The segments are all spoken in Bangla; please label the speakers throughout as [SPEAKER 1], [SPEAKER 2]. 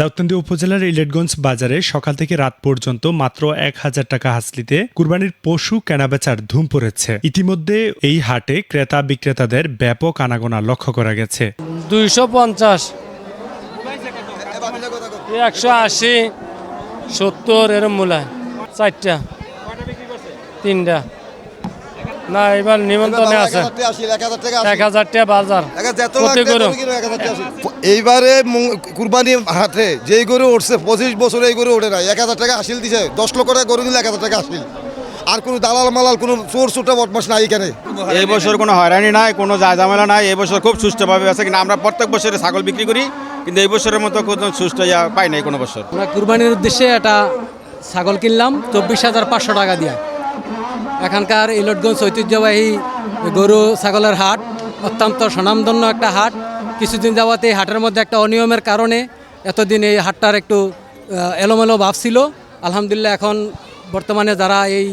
[SPEAKER 1] দাউদকান্দি উপজেলার ইলেটগঞ্জ বাজারে সকাল থেকে রাত পর্যন্ত মাত্র এক হাজার টাকা হাসলিতে কুরবানির পশু কেনাবেচার ধুম পড়েছে। ইতিমধ্যে এই হাটে ক্রেতা বিক্রেতাদের ব্যাপক আনাগোনা লক্ষ্য করা গেছে।
[SPEAKER 2] দুইশো পঞ্চাশ। একশো আশি, সত্তর, এরম মূলায়। চারটা। তিনটা। না এবার নিমন্ত্রণে আছে। এক হাজার টাকা বাজার। প্রতি গরু।
[SPEAKER 3] এইবারে কুরবানি হাটে যেই গরু উঠছে পঁচিশ বছর এই গরু ওঠে না এক হাজার টাকা আসিল দিছে। দশ লক্ষ টাকা গরু দিলে এক হাজার টাকা আসিল আর কোনো দালাল মালাল কোনো চোর চোরটা বদমাস নাই এখানে।
[SPEAKER 4] এই বছর কোনো হয়রানি নাই কোনো যা ঝামেলা নাই। এই বছর খুব সুস্থভাবে আছে কিন্তু আমরা প্রত্যেক বছরে ছাগল বিক্রি করি কিন্তু এই বছরের মতো কোনো সুস্থ ইয়া পাই নাই কোনো বছর।
[SPEAKER 5] আমরা কুরবানির উদ্দেশ্যে একটা ছাগল কিনলাম চব্বিশ হাজার পাঁচশো টাকা দিয়ে। এখানকার ইলটগঞ্জ ঐতিহ্যবাহী গরু ছাগলের হাট, অত্যন্ত স্বনামধন্য একটা হাট। কিছুদিন যাওয়াতে এই হাটের মধ্যে একটা অনিয়মের কারণে এতদিন এই হাটটার একটু এলোমেলো ভাব ছিল। আলহামদুলিল্লাহ এখন বর্তমানে যারা এই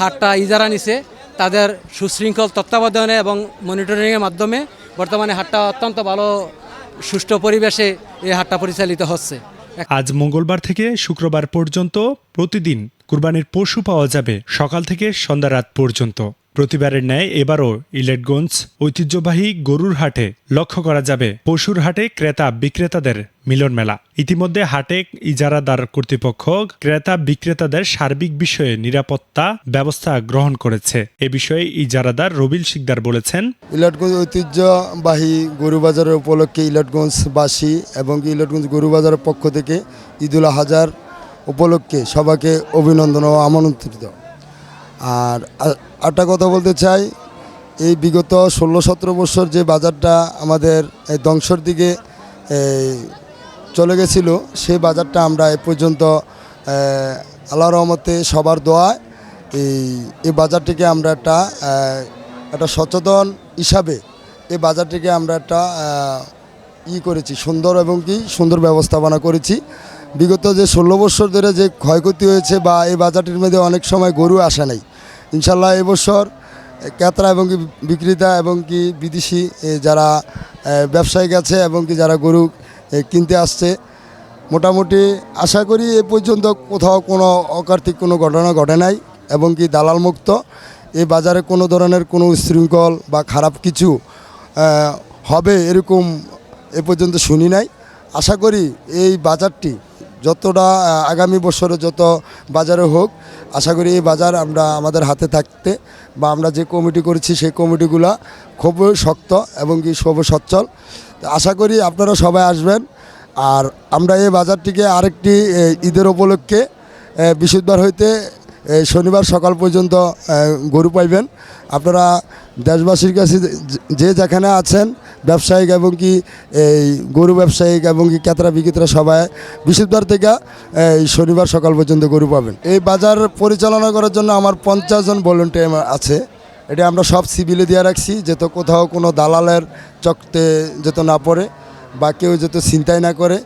[SPEAKER 5] হাটটা ইজারা নিছে, তাদের সুশৃঙ্খল তত্ত্বাবধানে এবং মনিটরিংয়ের মাধ্যমে বর্তমানে হাটটা অত্যন্ত ভালো, সুষ্ঠু পরিবেশে এই হাটটা পরিচালিত হচ্ছে।
[SPEAKER 1] আজ মঙ্গলবার থেকে শুক্রবার পর্যন্ত প্রতিদিন কুরবানির পশু পাওয়া যাবে সকাল থেকে সন্ধ্যা রাত পর্যন্ত। প্রতিবারের ন্যায় এবারও ইলেটগঞ্জ ঐতিহ্যবাহী গরুর হাটে লক্ষ্য করা যাবে পশুর হাটে ক্রেতা বিক্রেতাদের মিলন মেলা। ইতিমধ্যে হাটে ইজারাদার কর্তৃপক্ষ ক্রেতা বিক্রেতাদের সার্বিক বিষয়ে নিরাপত্তা ব্যবস্থা গ্রহণ করেছে। এ বিষয়ে ইজারাদার রবিল শিকদার বলেছেন,
[SPEAKER 6] ইলাটগঞ্জ ঐতিহ্যবাহী গরু বাজারের উপলক্ষে ইলাটগঞ্জবাসী এবং ইলাটগঞ্জ গরু বাজারের পক্ষ থেকে ঈদুল আহাজার উপলক্ষে সবাইকে অভিনন্দন ও আমন্ত্রিত। আর একটা কথা বলতে চাই, এই বিগত ষোলো সতেরো বছর যে বাজারটা আমাদের এই ধ্বংসর দিকে চলে গেছিল, সেই বাজারটা আমরা এ পর্যন্ত আল্লাহ রহমতে সবার দোয়ায় এই এই বাজারটিকে আমরা একটা একটা সচেতন হিসাবে এই বাজারটিকে আমরা একটা ই করেছি, সুন্দর এবং কি সুন্দর ব্যবস্থাপনা করেছি। বিগত যে ষোলো বছর ধরে যে ক্ষয়ক্ষতি হয়েছে বা এই বাজারটির মধ্যে অনেক সময় গরু আসে নাই ইনশাল্লাহ এবছর ক্রেতা এবং কি বিক্রেতা এবং কি বিদেশি যারা এ, ব্যবসায়িক আছে এবং কি যারা গরু কিনতে আসছে মোটামুটি আশা করি এ পর্যন্ত কোথাও কোনো অকার্তিক কোনো ঘটনা ঘটে নাই এবং কি দালাল মুক্ত এই বাজারে কোনো ধরনের কোনো শৃঙ্খল বা খারাপ কিছু হবে এরকম এ পর্যন্ত শুনি নাই। আশা করি এই বাজারটি যতটা আগামী বছরে যত বাজারে হোক, আশা করি এই বাজার আমরা আমাদের হাতে থাকতে বা আমরা যে কমিটি করেছি সেই কমিটিগুলা খুবই শক্ত এবং কি সব সচ্ছল। আশা করি আপনারা সবাই আসবেন। আর আমরা এই বাজারটিকে আরেকটি ঈদের উপলক্ষে বৃহস্পতিবার হইতে শনিবার সকাল পর্যন্ত গরু পাইবেন। আপনারা দেশবাসীর কাছে যে যেখানে আছেন ব্যবসায়িক এবং কি এই গরু ব্যবসায়িক এবং কি ক্রেতা বিক্রেতা সবাই বৃহস্পতিবার থেকে এই শনিবার সকাল পর্যন্ত গরু পাবেন। এই বাজার পরিচালনা করার জন্য আমার পঞ্চাশ জন ভলেন্টিয়ার আছে। এটা আমরা সব সিভিলে দিয়ে রাখছি, যাতে কোথাও কোনো দালালের চকতে যেত না পড়ে বা কেউ যাতে চিন্তাই না করে।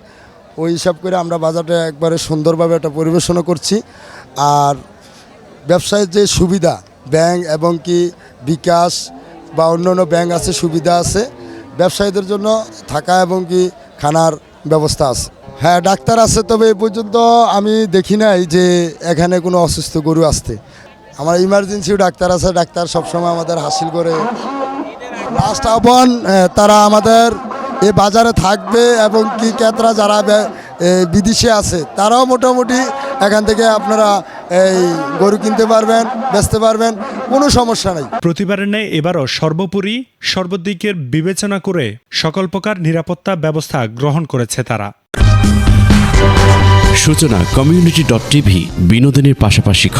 [SPEAKER 6] ওই হিসাব করে আমরা বাজারটা একবারে সুন্দরভাবে একটা পরিবেশনা করছি। আর ব্যবসায়ের যে সুবিধা, ব্যাংক এবং কি বিকাশ বা অন্যান্য ব্যাংক আছে সুবিধা আছে। ব্যবসায়ীদের জন্য থাকা এবং কি খানার ব্যবস্থা আছে। হ্যাঁ ডাক্তার আছে, তবে এ পর্যন্ত আমি দেখি নাই যে এখানে কোনো অসুস্থ গরু আসতে। আমার ইমার্জেন্সিও ডাক্তার আছে, ডাক্তার সবসময় আমাদের হাসিল করে। লাস্ট আহ্বান তারা আমাদের এ বাজারে থাকবে এবং কি ক্রেতারা যারা বিদেশে আছে, তারাও মোটামুটি এখান থেকে আপনারা এই গরু কিনতে পারবেন, বেচতে পারবেন। কোনো সমস্যা নাই।
[SPEAKER 1] প্রতিবারের ন্যায় এবারও সর্বোপরি সর্বদিকের বিবেচনা করে সকল প্রকার নিরাপত্তা ব্যবস্থা গ্রহণ করেছে তারা।
[SPEAKER 7] সূচনা কমিউনিটি ডট টিভি বিনোদনের পাশাপাশি